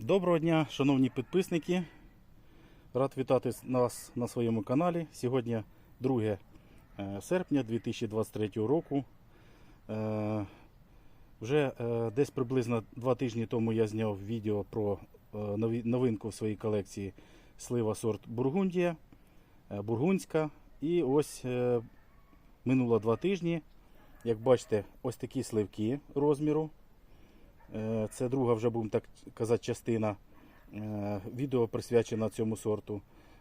Доброго дня, шановні підписники. Рад вітати нас на своєму каналі. Сьогодні 2 е, серпня 2023 року. Е, Вже е, десь приблизно два тижні тому я зняв відео про новинку в своїй колекції слива сорт Бургундія, бургундська. І ось минуло два тижні. Як бачите, ось такі сливки розміру. Е, Це друга вже будемо так казати частина е, відео присвячена цьому сорту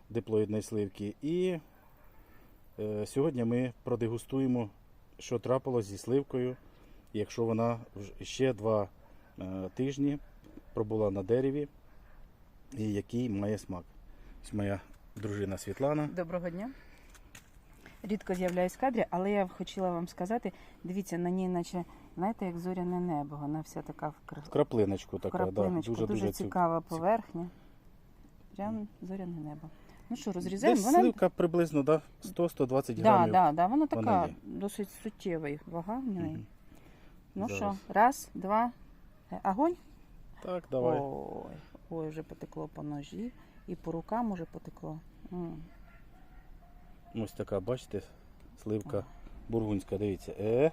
диплоїдної сливки. І е, сьогодні ми продегустуємо, що трапилось зі сливкою, якщо вона ще два тижні пробула на дереві, і який має смак. Ось моя дружина Світлана. Доброго дня. Рідко з'являюсь в кадрі, але я хотіла вам сказати, дивіться, на ній, наче, знаєте, як зоряне небо. Вона вся така вкр... Краплиночку така, да, дуже, дуже, дуже цю- цікава поверхня. Прям зоряне небо. Ну що, Десь розрізаємо? Вона... сливка приблизно да, 100-120 Да, грамів. да, да, вона така вона досить суттєва вага в неї. Мгм. Ну що, раз, два, е, огонь. Так, давай. Ой, ой, вже потекло по ножі і по рукам уже потекло. М. Ось така, бачите, сливка бургунська, дивіться. Е,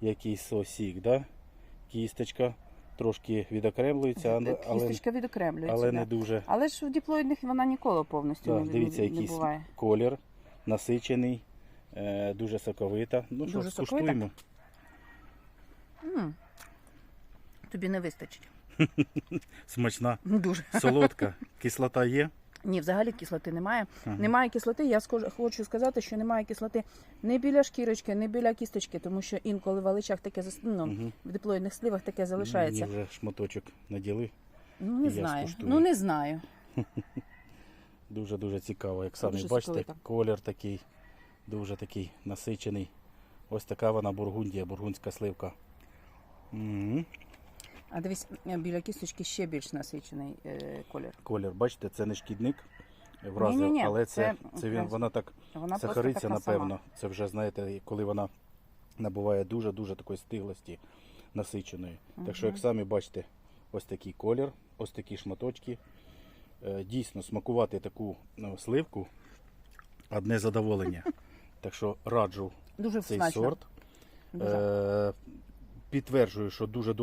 який сосік, да? Кісточка трошки відокремлюється, але, Кісточка відокремлюється. але да. не дуже. Але ж в диплоїдних вона ніколи повністю Да, не, дивіться, не, не буває. колір насичений, е, дуже соковита. Ну що, Дуже скуштуємо. М. Тобі не вистачить. Смачна, Ну, Дуже. солодка, кислота є. Ні, взагалі кислоти немає. Ага. Немає кислоти. Я хочу сказати, що немає кислоти не біля шкірочки, не біля кісточки, тому що інколи в аличах таке ну, Мгм. в диплоїдних сливах таке залишається. Мені вже шматочок наділи. Ну не знаю. скуштую. Ну не знаю. Дуже-дуже цікаво. Як самі бачите, соковита. колір такий, дуже такий насичений. Ось така вона бургундія, бургундська сливка. Мгм. А дивись, е, біля кісточки ще більш насичений е, колір. Колір, бачите, це не шкідник вразив, Ні-ні-ні, але це, це це він, вона так Вона сахариться, напевно. Це вже, знаєте, коли вона набуває дуже-дуже такої стиглості насиченої. Так що, як самі бачите, ось такий колір, ось такі шматочки. Е, Дійсно, смакувати таку ну, сливку одне задоволення. Так що раджу. Дуже цей смачно. сорт. Дуже. Підтверджую, що дуже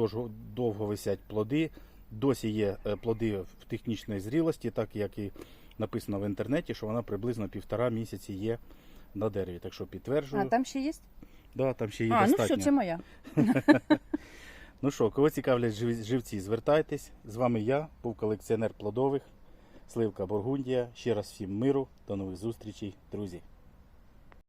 довго, висять плоди. Досі є е, плоди в технічної зрілості, так як і написано в інтернеті, що вона приблизно півтора місяці є на дереві. Так що підтверджую. А там ще є? Да, там ще є А, ну достатньо. все, це моя. Ну що, кого цікавлять живці, звертайтесь. З вами я, був колекціонер плодових, Сливка Бургундія. Ще раз всім миру, до нових зустрічей, друзі.